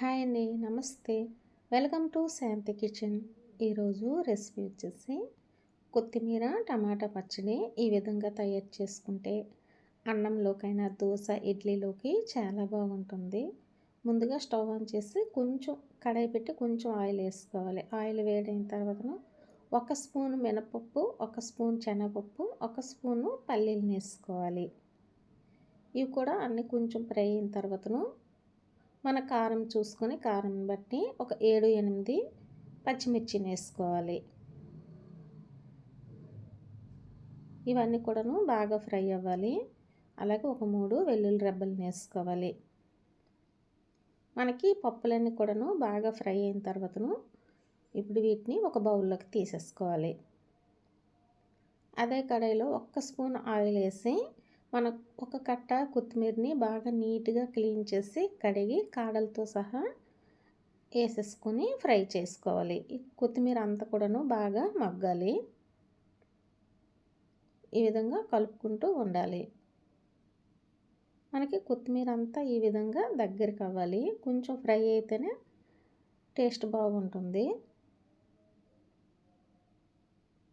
Hi అండి నమస్తే. Welcome to Shanti kitchen. ఈరోజు రెసిపీ వచ్చేసి కొత్తిమీర టమాటా పచ్చడి ఈ విధంగా తయారు చేసుకుంటే అన్నంలోకైనా దోశ ఇడ్లీలోకి చాలా బాగుంటుంది. ముందుగా స్టవ్ ఆన్ చేసి కొంచెం కడాయి పెట్టి కొంచెం ఆయిల్ వేసుకోవాలి. ఆయిల్ వేడైన తర్వాత ఒక స్పూన్ మినపప్పు ఒక స్పూన్ శనగపప్పు ఒక స్పూను పల్లీలు వేసుకోవాలి. ఇవి కూడా అన్నీ కొంచెం ఫ్రై అయిన తర్వాతను మన కారం చూసుకొని కారం బట్టి ఒక ఏడు ఎనిమిది పచ్చిమిర్చిని వేసుకోవాలి. ఇవన్నీ కూడాను బాగా ఫ్రై అవ్వాలి. అలాగే ఒక మూడు వెల్లుల్లి రెబ్బలను వేసుకోవాలి. మనకి పప్పులన్నీ కూడాను బాగా ఫ్రై అయిన తర్వాతను ఇప్పుడు వీటిని ఒక బౌల్లోకి తీసేసుకోవాలి. అదే కడాయిలో ఒక్క స్పూన్ ఆయిల్ వేసి మన ఒక కట్ట కొత్తిమీరని బాగా నీట్గా క్లీన్ చేసి కడిగి కాడలతో సహా వేసేసుకొని ఫ్రై చేసుకోవాలి. ఈ కొత్తిమీర అంతా కూడాను బాగా మగ్గాలి. ఈ విధంగా కలుపుకుంటూ ఉండాలి. మనకి కొత్తిమీర అంతా ఈ విధంగా దగ్గరికి అవ్వాలి. కొంచెం ఫ్రై అయితేనే టేస్ట్ బాగుంటుంది.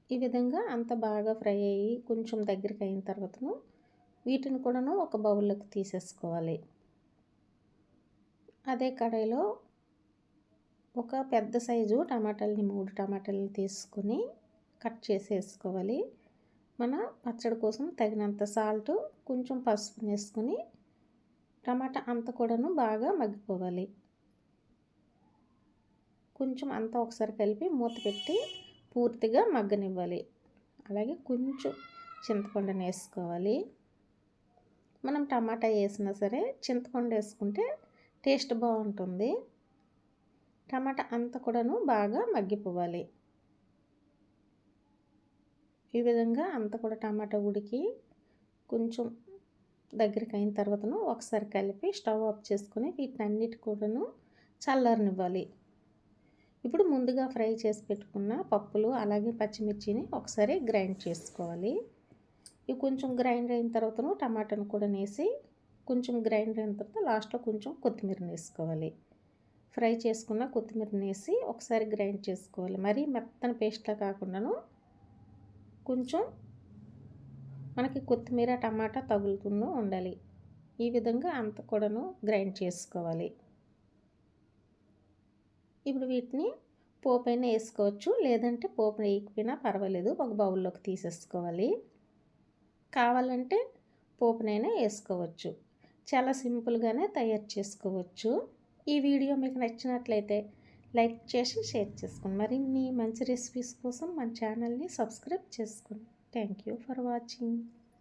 ఈ విధంగా అంత బాగా ఫ్రై అయ్యి కొంచెం దగ్గరికి అయిన తర్వాతను వీటిని కూడాను ఒక బౌల్లోకి తీసేసుకోవాలి. అదే కడాయిలో ఒక పెద్ద సైజు టమాటాలని మూడు టమాటాలని తీసుకొని కట్ చేసేసుకోవాలి. మన పచ్చడి కోసం తగినంత సాల్ట్ కొంచెం పసుపు వేసుకొని టమాటా అంత కూడాను బాగా మగ్గిపోవాలి. కొంచెం అంతా ఒకసారి కలిపి మూత పెట్టి పూర్తిగా మగ్గనివ్వాలి. అలాగే కొంచెం చింతపండుని వేసుకోవాలి. మనం టమాటా వేసినా సరే చింతపండు వేసుకుంటే టేస్ట్ బాగుంటుంది. టమాటా అంతా కూడాను బాగా మగ్గిపోవాలి. ఈ విధంగా అంతా కూడా టమాటా ఉడికి కొంచెం దగ్గరికి అయిన తర్వాతను ఒకసారి కలిపి స్టవ్ ఆఫ్ చేసుకొని వీటినన్నిటి కూడాను చల్లారనివ్వాలి. ఇప్పుడు ముందుగా ఫ్రై చేసి పెట్టుకున్న పప్పులు అలాగే పచ్చిమిర్చిని ఒకసారి గ్రైండ్ చేసుకోవాలి. ఇవి కొంచెం గ్రైండ్ అయిన తర్వాత టమాటాను కూడా వేసి కొంచెం గ్రైండ్ అయిన తర్వాత లాస్ట్లో కొంచెం కొత్తిమీరని వేసుకోవాలి. ఫ్రై చేసుకున్న కొత్తిమీరని వేసి ఒకసారి గ్రైండ్ చేసుకోవాలి. మరీ మెత్తని పేస్ట్లా కాకుండాను కొంచెం మనకి కొత్తిమీర టమాటా తగులుతూ ఉండాలి. ఈ విధంగా అంత కూడాను గ్రైండ్ చేసుకోవాలి. ఇప్పుడు వీటిని పోపైన వేసుకోవచ్చు. లేదంటే పోపు వేయకపోయినా పర్వాలేదు. ఒక బౌల్లోకి తీసేసుకోవాలి. కావాలంటే పోపునైనా వేసుకోవచ్చు. చాలా సింపుల్గానే తయారు చేసుకోవచ్చు. ఈ వీడియో మీకు నచ్చినట్లయితే లైక్ చేసి షేర్ చేసుకోండి. మరిన్ని మంచి రెసిపీస్ కోసం మన ఛానల్ని సబ్స్క్రైబ్ చేసుకోండి. Thank you for watching.